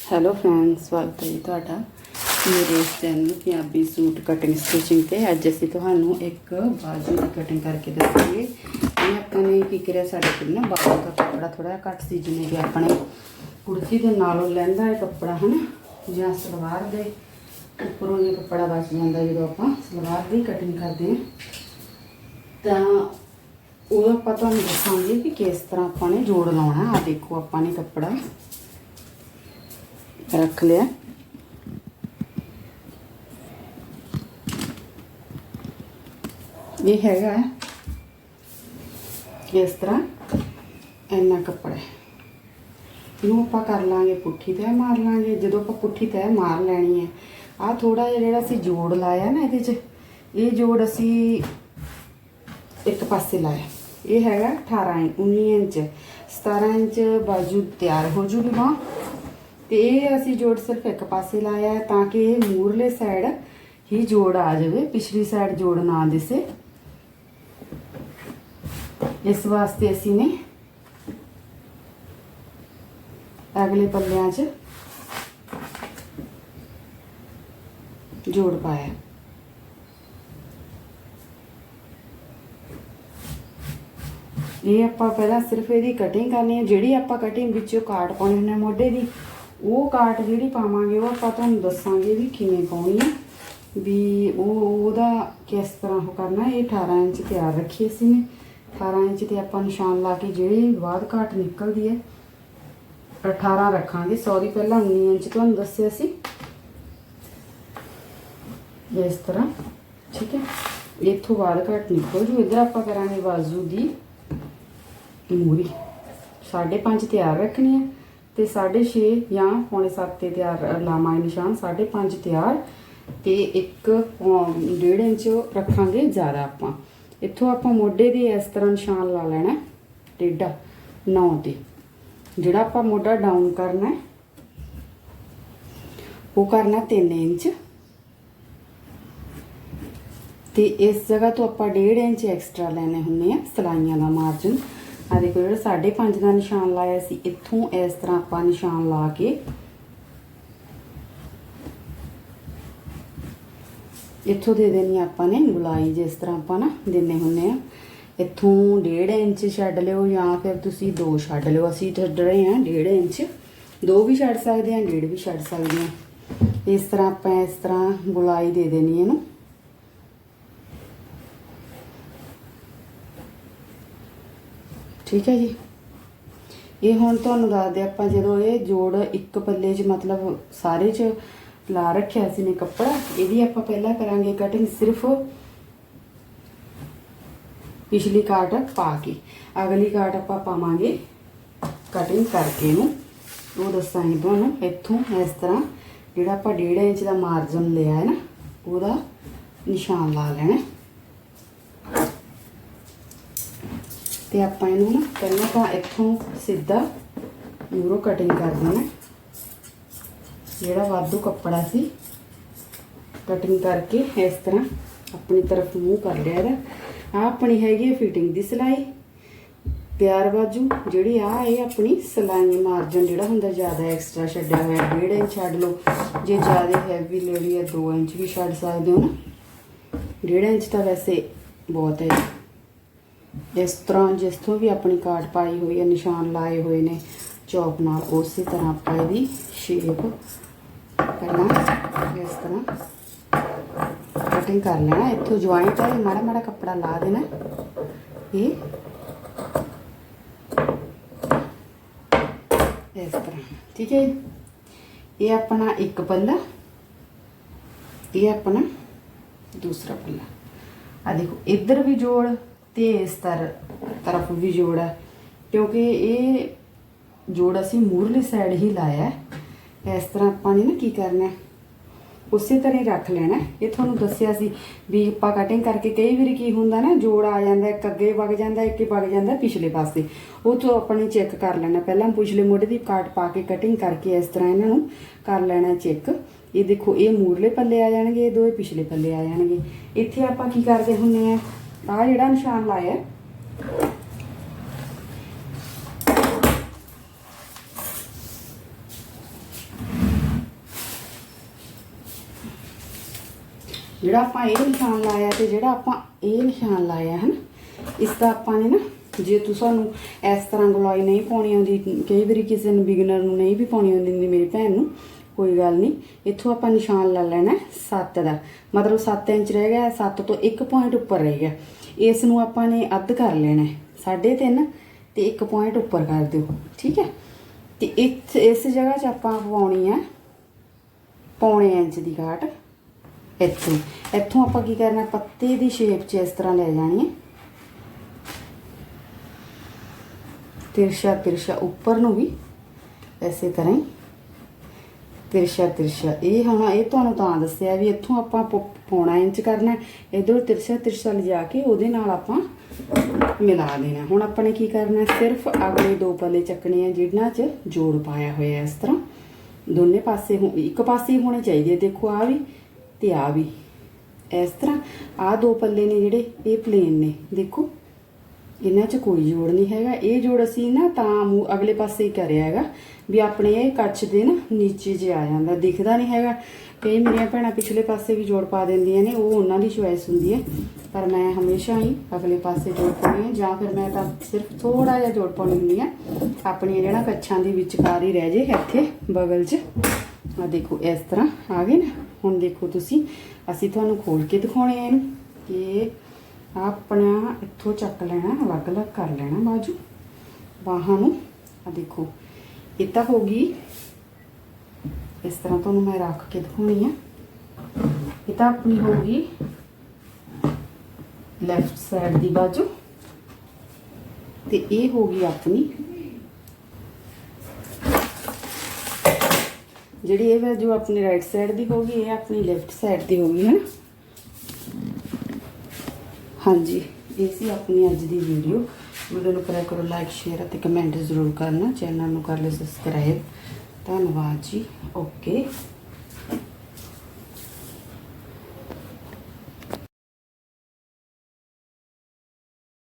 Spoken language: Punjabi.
ਹੈਲੋ ਫਰੈਂਡਸ ਸਵਾਗਤ ਹੈ ਜੀ ਤੁਹਾਡਾ ਮੇਰੇ ਇਸ channel Punjabi suit cutting stitching ਤੇ। ਅੱਜ ਅਸੀਂ ਤੁਹਾਨੂੰ ਇੱਕ ਬਾਜੂ ਦੀ ਕਟਿੰਗ ਕਰਕੇ ਦੱਸਾਂਗੇ। ਇਹ ਆਪਾਂ ਨੇ ਕੀ ਕਰਿਆ, ਸਾਡੇ ਕੋਲ ਨਾ ਬਾਜੂ ਦਾ ਕੱਪੜਾ ਥੋੜਾ ਘੱਟ ਸੀ, ਜਿਵੇਂ ਕਿ ਆਪਣੇ ਕੁੜਤੀ ਦੇ ਨਾਲੋਂ ਲੈਂਦਾ ਹੈ ਕੱਪੜਾ, ਹਨਾ, ਜਾਂ ਸਲਵਾਰ ਦੇ ਉੱਪਰੋਂ ਇਹ ਕੱਪੜਾ ਬਚ ਜਾਂਦਾ ਜਦੋਂ ਆਪਾਂ ਸਲਵਾਰ ਦੀ ਕਟਿੰਗ ਕਰਦੇ ਹਾਂ। ਤਾਂ ਉਹ ਆਪਾਂ ਤੁਹਾਨੂੰ ਦੱਸਾਂਗੇ ਕਿ ਕਿਸ ਤਰ੍ਹਾਂ ਆਪਾਂ ਨੇ ਜੋੜ ਲਾਉਣਾ। ਆ ਦੇਖੋ, ਆਪਾਂ ਨੇ ਕੱਪੜਾ ਰੱਖ ਲਿਆ ਇਹ ਹੈਗਾ ਇਸ ਤਰ੍ਹਾਂ ਇੰਨਾ ਕੱਪੜਾ ਹੈ। ਇਹਨੂੰ ਆਪਾਂ ਕਰ ਲਾਂਗੇ ਪੁੱਠੀ ਤੈ ਮਾਰ ਲਾਂਗੇ ਜਦੋਂ ਆਪਾਂ ਪੁੱਠੀ ਤੈ ਮਾਰ ਲੈਣੀ ਹੈ ਆ ਥੋੜਾ ਜਿਹਾ ਜਿਹੜਾ ਅਸੀਂ ਜੋੜ ਲਾਇਆ ਨਾ ਇਹਦੇ 'ਚ ਇਹ ਜੋੜ ਅਸੀਂ ਇੱਕ ਪਾਸੇ ਲਾਇਆ ਇਹ ਹੈਗਾ 18 ਇੰਚ 19 ਇੰਚ 17 ਇੰਚ ਬਾਜੂ ਤਿਆਰ ਹੋ ਜੂਗੀ ਬਾਂਹ ਤੇ ਇਹ ਅਸੀਂ ਜੋੜ ਸਿਰਫ ਇੱਕ ਪਾਸੇ ਲਾਇਆ ਹੈ ਤਾਂ ਕਿ ਇਹ ਮੂਰਲੇ ਸਾਈਡ ਹੀ ਜੋੜ ਆ ਜਾਵੇ, ਪਿਛਲੀ ਸਾਈਡ ਜੋੜ ਨਾ ਦਿਸੇ। ਇਸ ਵਾਸਤੇ ਅਸੀਂ ਨੇ ਅਗਲੇ ਪੱਲਿਆਂ 'ਚ ਜੋੜ ਪਾਇਆ ਇਹ ਆਪਾਂ ਪਹਿਲਾਂ ਸਿਰਫ ਇਹਦੀ ਕਟਿੰਗ ਕਰਨੀ ਹੈ। ਜਿਹੜੀ ਆਪਾਂ ਕਟਿੰਗ ਵਿੱਚੋਂ ਕਾਟ ਪਾਉਣੀ ਹੁੰਦੀ ਹੈ ਮੋਢੇ ਦੀ ਉਹ ਕਾਟ ਜਿਹੜੀ ਪਾਵਾਂਗੇ, ਉਹ ਆਪਾਂ ਤੁਹਾਨੂੰ ਦੱਸਾਂਗੇ ਵੀ ਕਿਵੇਂ ਪਾਉਣੀ ਹੈ ਵੀ ਉਹ ਉਹਦਾ ਕਿਸ ਤਰ੍ਹਾਂ ਉਹ ਕਰਨਾ, ਇਹ 18 ਇੰਚ ਤਿਆਰ ਰੱਖੀ ਅਸੀਂ ਨੇ। 18 ਇੰਚ ਤੇ ਆਪਾਂ ਨਿਸ਼ਾਨ ਲਾ ਕੇ ਜਿਹੜੀ ਬਾਅਦ ਘਾਟ ਨਿਕਲਦੀ ਹੈ 18 ਰੱਖਾਂਗੇ। ਸੌਰੀ ਪਹਿਲਾਂ 19 ਇੰਚ ਤੁਹਾਨੂੰ ਦੱਸਿਆ ਸੀ। ਇਸ ਤਰ੍ਹਾਂ, ਠੀਕ ਹੈ? ਇੱਥੋਂ ਬਾਅਦ ਘਾਟ ਨਿਕਲ ਜੂ। ਇਧਰ ਆਪਾਂ ਕਰਾਂਗੇ ਬਾਜ਼ੂ ਦੀ ਮੂਰੀ। 5.5 ਤਿਆਰ ਰੱਖਣੀ ਹੈ। ਤੇ 6.5 ਜਾਂ ਪੌਣੇ 7 ਤੇ ਤਿਆਰ ਲਾਵਾਂਗੇ ਨਿਸ਼ਾਨ 5.5 ਤਿਆਰ। ਤੇ ਇੱਕ ਪੌ- ਡੇਢ ਇੰਚ ਰੱਖਾਂਗੇ ਜ਼ਿਆਦਾ ਆਪਾਂ। ਇੱਥੋਂ ਆਪਾਂ ਮੋਢੇ ਦੀ ਇਸ ਤਰ੍ਹਾਂ ਨਿਸ਼ਾਨ ਲਾ ਲੈਣਾ ਟੇਢਾ 9 ਤੇ ਜਿਹੜਾ ਆਪਾਂ ਮੋਢਾ ਡਾਊਨ ਕਰਨਾ ਉਹ ਕਰਨਾ 3 ਇੰਚ। ਤੇ ਇਸ ਜਗ੍ਹਾ ਤੋਂ ਆਪਾਂ 1.5 ਇੰਚ ਐਕਸਟਰਾ ਲੈਣੇ ਹੁੰਦੇ ਆ, ਸਲਾਈਆਂ ਦਾ ਮਾਰਜਨ ਆ ਦੇਖੋ ਜਿਹੜਾ 5.5 ਦਾ ਨਿਸ਼ਾਨ ਲਾਇਆ ਸੀ, ਇੱਥੋਂ ਇਸ ਤਰ੍ਹਾਂ ਆਪਾਂ ਨਿਸ਼ਾਨ ਲਾ ਕੇ ਇੱਥੋਂ ਦੇ ਦੇਣੀ ਆਪਾਂ ਨੇ ਗੁਲਾਈ, ਜਿਸ ਤਰ੍ਹਾਂ ਆਪਾਂ ਨਾ ਦਿੰਨੇ ਹੁੰਨੇ ਆ। ਇੱਥੋਂ 1.5 ਇੰਚ ਛੱਡ ਲਿਓ ਜਾਂ ਫਿਰ ਤੁਸੀਂ 2 ਛੱਡ ਲਿਓ। ਅਸੀਂ ਛੱਡ ਰਹੇ ਹਾਂ 1.5 ਇੰਚ। 2 ਵੀ ਛੱਡ ਸਕਦੇ ਹਾਂ 1.5 ਵੀ ਛੱਡ ਸਕਦੇ ਹਾਂ। ਇਸ ਤਰ੍ਹਾਂ ਆਪਾਂ ਇਸ ਤਰ੍ਹਾਂ ਗੁਲਾਈ ਦੇ ਦੇਣੀ ਇਹਨੂੰ। ਠੀਕ ਹੈ ਜੀ। ਇਹ ਹੁਣ ਤੁਹਾਨੂੰ ਦੱਸਦੇ ਆਪਾਂ ਜਦੋਂ ਇਹ ਜੋੜ ਇੱਕ ਪੱਲੇ 'ਚ ਮਤਲਬ ਸਾਰੇ 'ਚ ਲਾ ਰੱਖਿਆ ਸੀ ਨੇ ਕੱਪੜਾ ਇਹਦੀ ਆਪਾਂ ਪਹਿਲਾਂ ਕਰਾਂਗੇ ਕਟਿੰਗ ਸਿਰਫ ਪਿਛਲੀ ਕਾਟ ਪਾ ਕੇ। ਅਗਲੀ ਕਾਟ ਆਪਾਂ ਪਾਵਾਂਗੇ ਕਟਿੰਗ ਕਰਕੇ ਇਹਨੂੰ। ਉਹ ਦੱਸਾਂਗੇ ਤੁਹਾਨੂੰ ਇੱਥੋਂ ਇਸ ਤਰ੍ਹਾਂ, ਜਿਹੜਾ ਆਪਾਂ 1.5 ਇੰਚ ਦਾ ਮਾਰਜਨ ਲਿਆ ਹੈ ਨਾ, ਉਹਦਾ ਨਿਸ਼ਾਨ ਲਾ ਲੈਣਾ। ਤੇ ਆਪਾਂ ਇਹਨੂੰ ਨਾ ਪਹਿਲਾਂ ਤਾਂ ਇੱਥੋਂ ਸਿੱਧਾ ਮੂਰੋ ਕਟਿੰਗ ਕਰ ਦੇਣਾ। ਜਿਹੜਾ ਵਾਧੂ ਕੱਪੜਾ ਸੀ ਕਟਿੰਗ ਕਰਕੇ ਇਸ ਤਰ੍ਹਾਂ ਆਪਣੀ ਤਰਫ ਮੂੰਹ ਕਰ ਲਿਆ ਇਹਦਾ। ਆ ਆਪਣੀ ਹੈਗੀ ਫਿਟਿੰਗ ਦੀ ਸਿਲਾਈ। ਪਿਆਰ ਬਾਜੂ, ਜਿਹੜੀ ਆ ਇਹ ਆਪਣੀ ਸਿਲਾਈ ਮਾਰਜਨ ਜਿਹੜਾ ਹੁੰਦਾ ਜ਼ਿਆਦਾ ਐਕਸਟਰਾ ਛੱਡਿਆ ਹੋਇਆ 1.5 ਇੰਚ ਛੱਡ ਲਓ। ਜੇ ਜ਼ਿਆਦਾ ਹੈਵੀ ਲੈਣੀ ਹੈ 2 ਇੰਚ ਵੀ ਛੱਡ ਸਕਦੇ ਹੋ ਨਾ। 1.5 ਇੰਚ ਤਾਂ ਵੈਸੇ ਬਹੁਤ ਹੈ। ਇਸ ਤਰ੍ਹਾਂ ਜਿਸ ਤੋਂ ਵੀ ਆਪਣੀ ਕਾਰਡ ਪਾਈ ਹੋਈ ਹੈ, ਨਿਸ਼ਾਨ ਲਾਏ ਹੋਏ ਨੇ, ਚੌਕ ਨਾਲ ਉਸੇ ਤਰ੍ਹਾਂ ਆਪਾਂ ਇਹਦੀ ਸ਼ੇਪ ਪਹਿਲਾਂ ਇਸ ਤਰ੍ਹਾਂ ਕਟਿੰਗ ਕਰ ਲੈਣਾ। ਇੱਥੋਂ ਜੁਆਇੰਟ ਹੈ ਮਾੜਾ ਮਾੜਾ ਕੱਪੜਾ ਲਾ ਦੇਣਾ। ਇਹ ਇਸ ਤਰ੍ਹਾਂ, ਠੀਕ ਹੈ ਜੀ? ਇਹ ਆਪਣਾ ਇੱਕ ਪੱਲਾ, ਇਹ ਆਪਣਾ ਦੂਸਰਾ ਪੱਲਾ। ਆ ਦੇਖੋ, ਇੱਧਰ ਵੀ ਜੋੜ ਤੇ ਇਸ ਤਰ, ਤਰਫ ਵੀ ਜੋੜ ਹੈ। ਕਿਉਂਕਿ ਇਹ ਜੋੜ ਅਸੀਂ ਮੂਰਲੀ ਸਾਈਡ ਹੀ ਲਾਇਆ ਇਸ ਤਰ੍ਹਾਂ ਆਪਾਂ ਨੇ ਨਾ ਕੀ ਕਰਨਾ ਉਸੇ ਤਰ੍ਹਾਂ ਹੀ ਰੱਖ ਲੈਣਾ ਇਹ ਤੁਹਾਨੂੰ ਦੱਸਿਆ ਸੀ ਵੀ ਆਪਾਂ ਕਟਿੰਗ ਕਰਕੇ ਕਈ ਵਾਰੀ ਕੀ ਹੁੰਦਾ ਨਾ, ਜੋੜ ਆ ਜਾਂਦਾ, ਇੱਕ ਅੱਗੇ ਵਗ ਜਾਂਦਾ, ਇੱਕ ਹੀ ਵਗ ਜਾਂਦਾ ਪਿਛਲੇ ਪਾਸੇ। ਉਹ ਤੋਂ ਆਪਾਂ ਨੇ ਚੈੱਕ ਕਰ ਲੈਣਾ ਪਹਿਲਾਂ ਪਿਛਲੇ ਮੋਢੇ ਦੀ ਕਾਟ ਪਾ ਕੇ ਕਟਿੰਗ ਕਰਕੇ ਇਸ ਤਰ੍ਹਾਂ ਇਹਨਾਂ ਨੂੰ ਕਰ ਲੈਣਾ ਚੈੱਕ ਇਹ ਦੇਖੋ, ਇਹ ਮੂਰਲੇ ਪੱਲੇ ਆ ਜਾਣਗੇ, ਇਹ ਦੋਏ ਪਿਛਲੇ ਪੱਲੇ ਆ ਜਾਣਗੇ। ਇੱਥੇ ਆਪਾਂ ਕੀ ਕਰਦੇ ਹੁੰਨੇ ਆ ਆ ਜਿਹੜਾ ਨਿਸ਼ਾਨ ਲਾਇਆ ਜਿਹੜਾ ਆਪਾਂ ਇਹ ਨਿਸ਼ਾਨ ਲਾਇਆ ਤੇ ਜਿਹੜਾ ਆਪਾਂ ਇਹ ਨਿਸ਼ਾਨ ਲਾਇਆ ਹਨ ਇਸ ਦਾ ਆਪਾਂ ਨੇ ਨਾ, ਜੇ ਤੁਹਾਨੂੰ ਇਸ ਤਰ੍ਹਾਂ ਗਲੋਈ ਨਹੀਂ ਪਾਉਣੀ ਆਉਂਦੀ, ਕਈ ਵਾਰੀ ਕਿਸੇ ਨੂੰ ਬਿਗਨਰ ਨੂੰ ਨਹੀਂ ਵੀ ਪਾਉਣੀ ਆਉਂਦੀ ਮੇਰੀ ਭੈਣ ਨੂੰ ਕੋਈ ਗੱਲ ਨਹੀਂ। ਇੱਥੋਂ ਆਪਾਂ ਨਿਸ਼ਾਨ ਲਾ ਲੈਣਾ 7 ਦਾ। ਮਤਲਬ 7 ਇੰਚ ਰਹਿ ਗਿਆ 7 ਤੋਂ 1 ਪੁਆਇੰਟ ਉੱਪਰ ਰਹਿ ਗਿਆ। ਇਸ ਨੂੰ ਆਪਾਂ ਨੇ ਅੱਧ ਕਰ ਲੈਣਾ ਹੈ। 3.5 ਤੇ 1 ਪੁਆਇੰਟ ਉੱਪਰ ਕਰ ਦਿਓ, ਠੀਕ ਹੈ? ਤੇ ਇਸ ਇਸ ਜਗ੍ਹਾ 'ਚ ਆਪਾਂ ਪਾਉਣੀ ਹੈ ਪੌਣੇ ਇੰਚ ਦੀ ਘਾਟ ਇੱਥੋਂ। ਇੱਥੋਂ ਆਪਾਂ ਕੀ ਕਰਨਾ, ਪੱਤੇ ਦੀ ਸ਼ੇਪ 'ਚ ਇਸ ਤਰ੍ਹਾਂ ਲੈ ਜਾਣੀ ਹੈ। ਤਿਰਸ਼ਾ ਤਿਰਛਾ ਉੱਪਰ ਨੂੰ ਵੀ ਐਸੇ ਤਰ੍ਹਾਂ ਹੀ ਤਿਰਸ਼ਾ ਤਿਰਸ਼ਾ। ਇਹ ਹੁਣ ਇਹ ਤੁਹਾਨੂੰ ਤਾਂ ਦੱਸਿਆ ਵੀ ਇੱਥੋਂ ਆਪਾਂ ਪ- ਪੌਣਾ ਇੰਚ ਕਰਨਾ ਇਧਰ ਤਿਰਸ਼ਾ, ਤਿਰਸਾ ਲਿਜਾ ਕੇ ਉਹਦੇ ਨਾਲ ਆਪਾਂ ਮਿਲਾ ਦੇਣਾ। ਹੁਣ ਆਪਾਂ ਨੇ ਕੀ ਕਰਨਾ ਸਿਰਫ ਅਗਲੇ ਦੋ ਪੱਲੇ ਚੱਕਣੇ ਆ ਜਿਨ੍ਹਾਂ 'ਚ ਜੋੜ ਪਾਇਆ ਹੋਇਆ ਇਸ ਤਰ੍ਹਾਂ। ਦੋਨੇ ਪਾਸੇ ਹੋ- ਇੱਕ ਪਾਸੇ ਹੋਣੇ ਚਾਹੀਦੇ ਦੇਖੋ ਆ ਵੀ ਤੇ ਆ ਵੀ। ਇਸ ਤਰ੍ਹਾਂ ਆ ਦੋ ਪੱਲੇ ਨੇ ਜਿਹੜੇ, ਇਹ ਪਲੇਨ ਨੇ। ਦੇਖੋ। ਇਹਨਾਂ 'ਚ ਕੋਈ ਜੋੜ ਨਹੀਂ ਹੈਗਾ। ਇਹ ਜੋੜ ਅਸੀਂ ਨਾ ਤਾਂ ਮੂੰਹ ਅਗਲੇ ਪਾਸੇ ਹੀ ਕਰਿਆ ਹੈਗਾ ਵੀ ਆਪਣੇ ਇਹ ਕੱਚ ਦੇ ਨਾ ਨੀਚੇ ਜੇ ਆ ਜਾਂਦਾ, ਦਿਖਦਾ ਨਹੀਂ ਹੈਗਾ। ਕਈ ਮੇਰੀਆਂ ਭੈਣਾਂ ਪਿਛਲੇ ਪਾਸੇ ਵੀ ਜੋੜ ਪਾ ਦਿੰਦੀਆਂ ਨੇ, ਉਹ ਉਹਨਾਂ ਦੀ ਚੁਆਇਸ ਹੁੰਦੀ ਹੈ। ਪਰ ਮੈਂ ਹਮੇਸ਼ਾ ਹੀ ਅਗਲੇ ਪਾਸੇ ਜੋੜ ਪਾਉਂਦੀ ਹਾਂ ਜਾਂ ਫਿਰ ਮੈਂ ਤਾਂ ਸਿਰਫ ਥੋੜਾ ਜਿਹਾ ਜੋੜ ਪਾਉਂਦੀ ਹੁੰਦੀ ਹੈ। ਆਪਣੀਆਂ ਜਿਹੜਾ ਕੱਛਾਂ ਦੀ ਵਿਚਕਾਰ ਹੀ ਰਹਿ ਜੇ ਇੱਥੇ ਬਗਲ 'ਚ। ਆ ਦੇਖੋ, ਇਸ ਤਰ੍ਹਾਂ ਆ ਗਏ ਨਾ। ਹੁਣ ਦੇਖੋ ਤੁਸੀਂ, ਅਸੀਂ ਤੁਹਾਨੂੰ ਖੋਲ ਕੇ ਦਿਖਾਉਣੇ ਆ ਇਹਨੂੰ। ਕਿ ਆਪਣਾ ਇੱਥੋਂ ਚੱਕ ਲੈਣਾ, ਅਲੱਗ-ਅਲੱਗ ਕਰ ਲੈਣਾ ਬਾਜੂ। ਬਾਹਾਂ ਨੂੰ ਆ ਦੇਖੋ, ਇਹ ਤਾਂ ਹੋ ਗਈ। ਇਸ ਤਰ੍ਹਾਂ ਤੁਹਾਨੂੰ ਮੈਂ ਰੱਖ ਕੇ ਦਿਖਾਉਣੀ ਆ। ਇਹ ਤਾਂ ਆਪਣੀ ਹੋ ਗਈ ਲੈਫਟ ਸਾਈਡ ਦੀ ਬਾਜੂ। ਤੇ ਇਹ ਹੋ ਗਈ ਆਪਣੀ। ਜਿਹੜੀ ਇਹ ਬਾਜੂ ਆਪਣੀ ਰਾਈਟ ਸਾਈਡ ਦੀ ਹੋ ਗਈ, ਇਹ ਆਪਣੀ ਲੈਫਟ ਸਾਈਡ ਦੀ ਹੋ ਗਈ, ਹੈ ਨਾ? ਹਾਂਜੀ, ਇਹ ਸੀ ਆਪਣੀ ਅੱਜ ਦੀ ਵੀਡੀਓ ਵੀਡੀਓ ਨੂੰ ਕਰਿਆ ਕਰੋ ਲਾਈਕ ਸ਼ੇਅਰ ਅਤੇ ਕਮੈਂਟ ਜ਼ਰੂਰ ਕਰਨਾ। ਚੈਨਲ ਨੂੰ ਕਰ ਲਿਓ ਸਬਸਕ੍ਰਾਈਬ ਧੰਨਵਾਦ ਜੀ। ਓਕੇ